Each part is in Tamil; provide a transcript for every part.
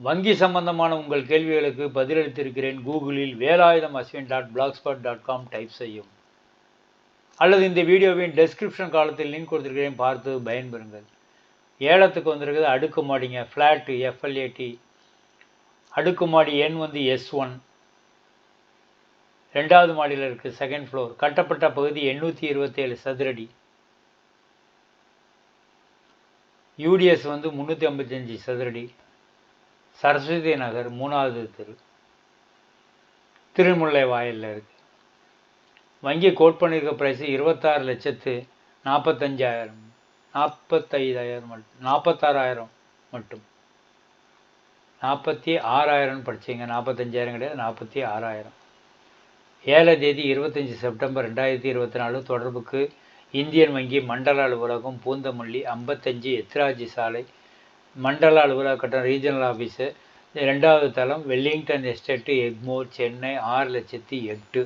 வங்கி சம்பந்தமான உங்கள் கேள்விகளுக்கு பதிலளித்திருக்கிறேன். கூகுளில் Velayudham Ashwin dot blogspot dot com type செய்யும். அல்லது இந்த வீடியோவின் டெஸ்கிரிப்ஷன் காலத்தில் லிங்க் கொடுத்துருக்கிறேன். பார்த்து பயன்பெறுங்கள். ஏலத்துக்கு வந்திருக்குது அடுக்குமாடிங்க. ஃப்ளாட்டு எஃப்எல்ஏடி அடுக்குமாடி எண் வந்து எஸ் ஒன் ரெண்டாவது மாடியில் இருக்குது செகண்ட் ஃப்ளோர் கட்டப்பட்ட பகுதி எண்ணூற்றி இருபத்தேழு சதுரடி. யூடிஎஸ் வந்து முந்நூற்றி ஐம்பத்தஞ்சு சதுரடி. சரஸ்வதி நகர் மூணாவது தெரு. திருமுல்லை வாயிலில் இருக்கு. வங்கி கோட் பண்ணியிருக்க ப்ரைஸ் இருபத்தாறு லட்சத்து நாற்பத்தஞ்சாயிரம் நாற்பத்தைந்தாயிரம் மட்டும் நாற்பத்தாறாயிரம் மட்டும். நாற்பத்தி ஆறாயிரம்னு படிச்சிங்க நாற்பத்தஞ்சாயிரம் கிடையாது நாற்பத்தி ஆறாயிரம் ஏழாம் தேதி இருபத்தஞ்சி செப்டம்பர் ரெண்டாயிரத்தி இருபத்தி நாலு தொடர்புக்கு இந்தியன் வங்கி மண்டல அலுவலகம் பூந்தமல்லி ஐம்பத்தஞ்சு எத்ராஜி சாலை மண்டல அலுவலக கட்டணம் ரீஜனல் ஆஃபீஸு ரெண்டாவது தளம் வெல்லிங்டன் எஸ்டேட்டு எக்மோர் சென்னை ஆறு லட்சத்தி எட்டு.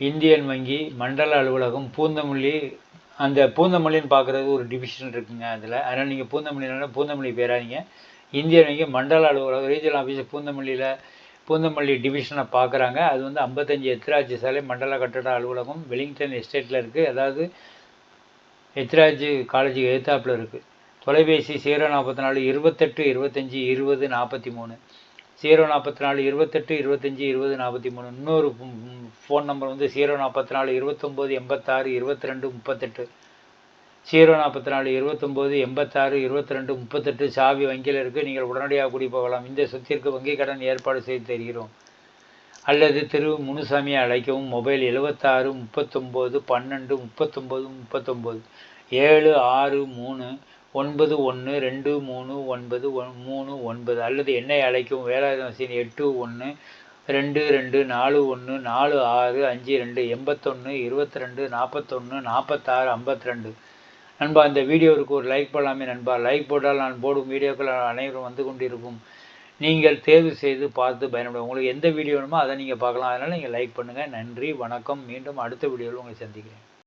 இந்தியன் வங்கி மண்டல அலுவலகம் பூந்தமல்லி. அந்த பூந்தமல்லின்னு பார்க்குறது ஒரு டிவிஷன் இருக்குங்க அதில். அதனால் நீங்கள் பூந்தமல்லினால பூந்தமல்லி பேராதிங்க. இந்தியன் வங்கி மண்டல அலுவலகம் ரீஜனல் ஆஃபீஸ் பூந்தமல்லியில் பூந்தமல்லி டிவிஷனை பார்க்குறாங்க. அது வந்து ஐம்பத்தஞ்சு எத்ராஜ் சாலை மண்டல கட்டட அலுவலகம் வெலிங்டன் எஸ்டேட்டில் இருக்குது அதாவது எத்ராஜ் காலேஜ் எழுத்தாப்பில் இருக்குது தொலைபேசி ஜீரோ நாற்பத்தி நாலு இருபத்தெட்டு இருபத்தஞ்சி இருபது நாற்பத்தி மூணு. ஜீரோ நாற்பத்தி நாலு இருபத்தெட்டு இருபத்தஞ்சி இருபது நாற்பத்தி மூணு. இன்னொரு ஃபோன் நம்பர் வந்து ஜீரோ நாற்பத்தி நாலு இருபத்தொம்போது எண்பத்தாறு இருபத்தி ரெண்டு முப்பத்தெட்டு. ஜீரோ நாற்பத்தி நாலு இருபத்தொம்போது எண்பத்தாறு இருபத்தி ரெண்டு முப்பத்தெட்டு. சாவி வங்கியில் இருக்குது நீங்கள் உடனடியாக கூடி போகலாம். இந்த சொத்திற்கு வங்கிக் கடன் ஏற்பாடு செய்து தருகிறோம். அல்லது திரு முனுசாமியை அழைக்கவும். மொபைல் எழுபத்தாறு முப்பத்தொம்போது பன்னெண்டு முப்பத்தொம்போது முப்பத்தொம்போது. ஏழு ஆறு மூணு ஒன்பது ஒன்று ரெண்டு மூணு ஒன்பது ஒன் மூணு ஒன்பது. அல்லது என்னை அழைக்கும் வேலாயுத மசீன் எட்டு ஒன்று ரெண்டு ரெண்டு நாலு ஒன்று நாலு ஆறு அஞ்சு ரெண்டு எண்பத்தொன்று இருபத்தி ரெண்டு நாற்பத்தொன்று நாற்பத்தாறு ஐம்பத்தி ரெண்டு நண்பா இந்த வீடியோவுக்கு ஒரு லைக் போடலாமே நண்பா. லைக் போட்டால் நான் போடும் வீடியோக்கள் அனைவரும் வந்து கொண்டிருக்கும். நீங்கள் தேர்வு செய்து பார்த்து பயன்படும் உங்களுக்கு எந்த வீடியோ வேணுமோ அதை நீங்கள் பார்க்கலாம். அதனால் நீங்கள் லைக் பண்ணுங்கள் நன்றி வணக்கம். மீண்டும் அடுத்த வீடியோவில் உங்களை சந்திக்கிறேன்.